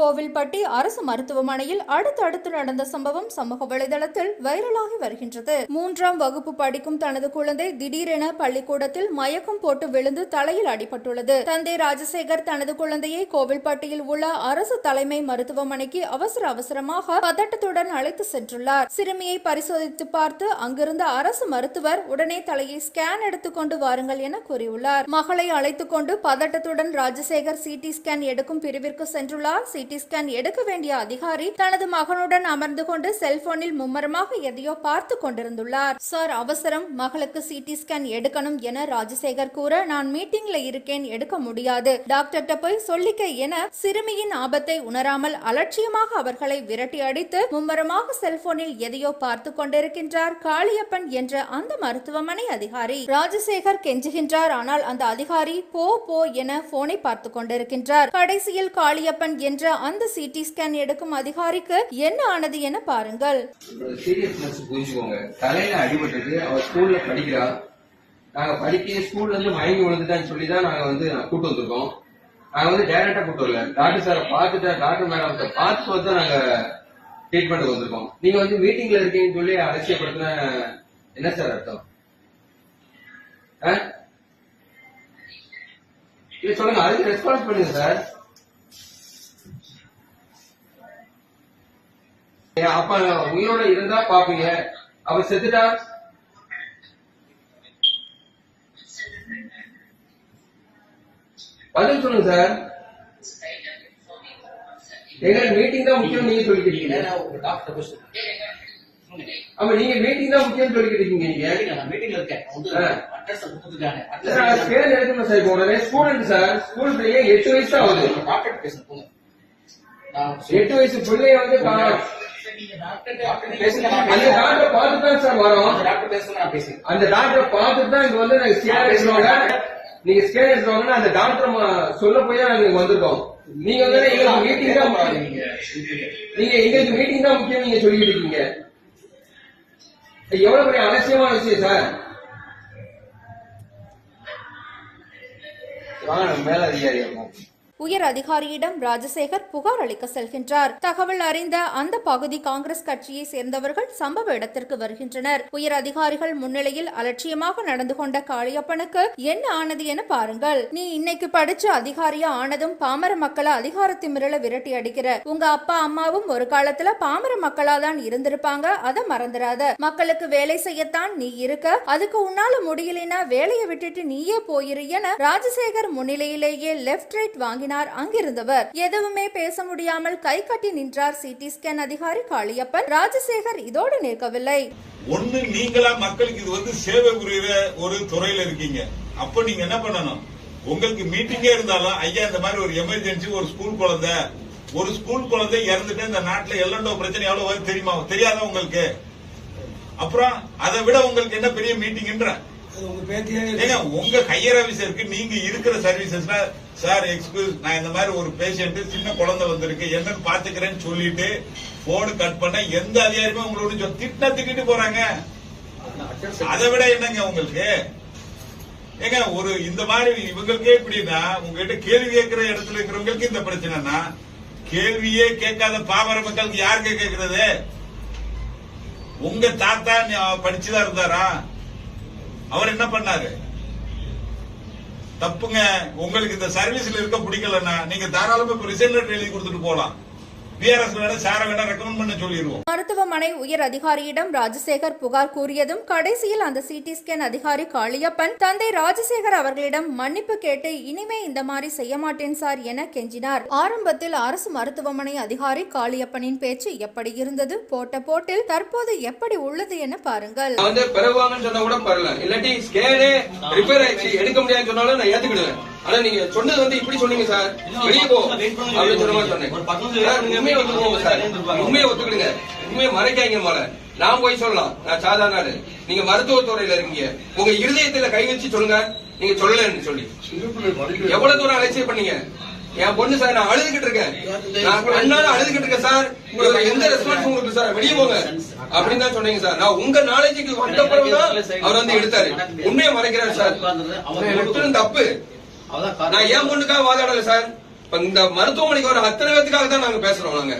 கோவில்பட்டி அரசு மருத்துவமனையில் அடுத்தடுத்து நடந்த சம்பவம் சமூக வலைதளத்தில் வைரலாகி வருகின்றது. மூன்றாம் வகுப்பு படிக்கும் தனது குழந்தை திடீரென பள்ளிக்கூடத்தில் மயக்கம் போட்டு விழுந்து தலையில் அடிபட்டுள்ளது. தந்தை ராஜசேகர் தனது குழந்தையை கோவில்பட்டியில் உள்ள அரசு தலைமை மருத்துவமனைக்கு அவசர அவசரமாக பதட்டத்துடன் அழைத்து சென்றுள்ளார். சிறுமியை பரிசோதித்து பார்த்து அங்கிருந்த அரசு மருத்துவர் உடனே தலையை ஸ்கேன் எடுத்துக்கொண்டு வாருங்கள் என கூறியுள்ளார். மகளை அழைத்துக் கொண்டு பதட்டத்துடன் ராஜசேகர் சிடி ஸ்கேன் எடுக்கும் பிரிவிற்கு சென்றுள்ளார். சிடி ஸ்கேன் எடுக்க வேண்டிய அதிகாரி தனது மகனுடன் அமர்ந்து கொண்டு செல்போனில் மும்மரமாக எதையோ பார்த்து கொண்டிருந்துள்ளார். சார் அவசரம். மகளுக்கு சிடி ஸ்கேன் எடுக்கணும் என ராஜசேகர் கூற நான் மீட்டிங்ல இருக்கேன். எடுக்க முடியாது. டாக்டர்கிட்ட போய் சொல்லிக்க என சிறுமியின் ஆபத்தை உணராமல் அலட்சியமாக அவர்களை விரட்டி அடித்து மும்மரமாக செல்போனில் எதையோ பார்த்து கொண்டிருக்கின்றார் காளியப்பன் என்ற அந்த மருத்துவமனை அதிகாரி. ராஜசேகர் கெஞ்சுகின்றார். ஆனால் அந்த அதிகாரி போ போ என போனை பார்த்து கொண்டிருக்கின்றார். கடைசியில் காளியப்பன் என்ற அந்த சிடி ஸ்கேன் எடுக்கும் அதிகாரிக்கு என்ன ஆனது என பாருங்கள். சீரியஸ்னஸ் புரிஞ்சுக்கோங்க. தலையில அடிபட்டது அவர் ஸ்கூல்ல படிக்கிறா நாங்க படிக்க ஸ்கூல்ல இருந்து மயங்கி விழுந்துட்டான்னு சொல்லி தான் நாங்க வந்து கூட்டு வந்திருக்கோம். நாங்க வந்து டைரக்டா கூட்டு வரல. டாக்டர் சாரை பார்த்துட்டு டாக்டர் மேடம் பார்த்து வந்து நாங்க ட்ரீட்மெண்ட் வந்திருக்கோம். நீங்க வந்து மீட்டிங்ல இருக்கீங்கன்னு சொல்லி அலட்சியப்படுத்தின என்ன சார் அர்த்தம்? சொல்லுங்க அதுக்கு ரெஸ்பான்ஸ் பண்ணுங்க சார் அப்ப உயிரோட இருந்தா பாப்பீங்க. அவ செத்துட்டா? பதில் சொல்லுங்க சார். எங்க மீட்டிங் தான் முக்கியம் நீங்க சொல்லிக்கிட்டு இருக்கீங்க. ஆமா நீங்க மீட்டிங் தான் முக்கியம் சொல்லிக்கிட்டு இருக்கீங்க நீங்க. மீட்டிங்ல இருக்கேன். அட்ரஸ் கொடுத்துருக்காங்க சார் ஸ்கேன் எடுக்கணும் சார் இப்போ உடனே? ஸ்டூடெண்ட் சார் ஸ்கூல் பிள்ளைங்க எட்டு வயசு தான் ஆகுது எட்டு வயசு பிள்ளைய வந்து அந்த பேசுறேன். டாக்டர் பார்த்து தான் சார் வரோம். அந்த டாக்டர் பார்த்துட்டு தான் இங்க வந்து நாங்க அந்த டாக்டர் சொல்ல போய் நாங்க வந்திருக்கோம். நீங்க வந்து எங்களுக்கு மீட்டிங் தான். நீங்க நீங்க எங்களுக்கு மீட்டிங் தான் முக்கியம் நீங்க சொல்லிட்டு இருக்கீங்க. இது எவ்வளவு பெரிய அலட்சியமான விஷயம் சார் வாங்க மேல அதிகாரி உயர் அதிகாரியிடம் ராஜசேகர் புகார் அளிக்க செல்கின்றார். தகவல் அறிந்த அந்த பகுதி காங்கிரஸ் கட்சியை சேர்ந்தவர்கள் சம்பவ இடத்திற்கு வருகின்றனர். உயர் அதிகாரிகள் முன்னிலையில் அலட்சியமாக நடந்து கொண்ட காளியப்பனுக்கு என்ன ஆனது என பாருங்கள். நீ இன்னைக்கு படிச்ச அதிகாரியா ஆனதும் பாமர மக்களை அதிகாரத்தை மிரள விரட்டி அடிக்கிற. உங்க அப்பா அம்மாவும் ஒரு காலத்துல பாமர மக்களா தான் இருந்திருப்பாங்க. அதை மறந்துடாத மக்களுக்கு வேலை செய்யத்தான் நீ இருக்க. அதுக்கு உன்னால முடியலைன்னா வேலையை விட்டுட்டு நீயே போயிரு என ராஜசேகர் முன்னிலையிலேயே லெப்ட் ரைட் வாங்கினார் அங்கிருந்தவர் எதுவுமே பேச முடியாமல் கை கட்டி நின்றார். சிடி ஸ்கேன் அதிகாரி காளியப்பன் ராஜசேகர் இதோடு நிற்கவில்லை. ஒண்ணு நீங்களா மக்களுக்கு இது வந்து சேவை புரியுற ஒரு துறையில இருக்கீங்க. அப்ப நீங்க என்ன பண்ணணும்? உங்களுக்கு மீட்டிங்கே இருந்தாலும் ஐயா இந்த மாதிரி ஒரு எமர்ஜென்சி ஒரு ஸ்கூல் குழந்தை ஒரு ஸ்கூல் குழந்தை இறந்துட்டு இந்த நாட்டுல எல்லண்டோ பிரச்சனை எவ்வளவு வருது தெரியுமா? தெரியாதா உங்களுக்கு? அப்புறம் அதை விட உங்களுக்கு என்ன பெரிய மீட்டிங்ன்ற உங்க ஹையர் ஆபீசருக்கு நீங்க இருக்கிற சர்வீசஸ்ல சார் எக்ஸ்கியூஸ் நான் இந்த மாதிரி ஒரு பேஷண்ட் சின்ன குழந்தை வந்திருக்கு. என்னன்னு பாத்துக்கிறேன்னு சொல்லிட்டு போன் கட் பண்ண எந்த அதிகாரியுமே உங்களோட சொ- திட்டினா திட்டிட்டு போறாங்க. அதை விட என்னங்க உங்களுக்கு? ஏங்க ஒரு இந்த மாதிரி இவங்களுக்கே எப்படின்னா உங்ககிட்ட கேள்வி கேட்கிற இடத்துல இருக்கிறவங்களுக்கு இந்த பிரச்சனைனா கேள்வியே கேட்காத பாமர மக்களுக்கு யாருக்கு கேட்கறது? உங்க தாத்தா நீ- படிச்சுதான் இருந்தாரா? அவர் என்ன பண்ணாரு? தப்புங்க. உங்களுக்கு இந்த சர்வீஸ்ல இருக்க பிடிக்கலன்னா நீங்க தாராளமா இப்ப ரிசைன் லெட்டர் எழுதி கொடுத்துட்டு போலாம். மருத்துவமனை உயர் அதிகாரியிடம் ராஜசேகர் புகார் கூறியதும் கடைசியில் அந்த சிடி ஸ்கேன் அதிகாரி காளியப்பன் தந்தை ராஜசேகர் அவர்களிடம் மன்னிப்பு கேட்டு இனிமே இந்த மாதிரி செய்ய மாட்டேன் சார் என கெஞ்சினார். ஆரம்பத்தில் அரசு மருத்துவமனை அதிகாரி காளியப்பனின் பேச்சு எப்படி இருந்தது போட்ட போட்டில் தற்போது எப்படி உள்ளது என பாருங்கள். வந்து பிறகுவாங்கன்னு சொன்னா கூட பரவாயில்ல. இல்லாட்டி ஸ்கேனு ரிப்பேர் ஆயிடுச்சு எடுக்க முடியாதுன்னு சொன்னாலும் நான் ஏத்துக்கிடுவேன். ஆனா நீங்க சொன்னது வந்து இப்படி சொன்னீங்க சார். வெளியே போ. அப்படின்னு சொன்ன மாதிரி சொன்னேன். சார், உண்மையை ஒத்துக்கோங்க சார். உண்மையை ஒத்துக்கிடுங்க உண்மையை மறைக்காங்க போல நான் போய் சொல்லலாம். நான் சாதாரண ஆளு நீங்க மருத்துவத்துறையில இருக்கீங்க. உங்க இருதயத்துல கை வச்சு சொல்லுங்க. நீங்க சொல்லலன்னு சொல்லி. எவ்வளவு தூரம் அலட்சியம் பண்ணீங்க? என் பொண்ணு சார் நான் அழுதுகிட்டு இருக்கேன். நான் கண்ணால அழுதுகிட்டு இருக்கேன் சார். உங்களுக்கு எந்த ரெஸ்பான்ஸ் உங்களுக்கு சார்? வெளியே போங்க. அப்படின்னு தான் சொன்னீங்க சார். நான் உங்க நாலேஜுக்கு வந்த பிறகுதான் அவர் வந்து எடுத்தாரு. உண்மையை மறைக்கிறாரு சார். தப்பு. நான் ஏன் பொண்ணுக்காக வாதாடல சார். இப்ப இந்த மருத்துவமனைக்கு ஒரு அத்தனை பேத்துக்காக தான் நாங்க பேசுறோம் நாங்க.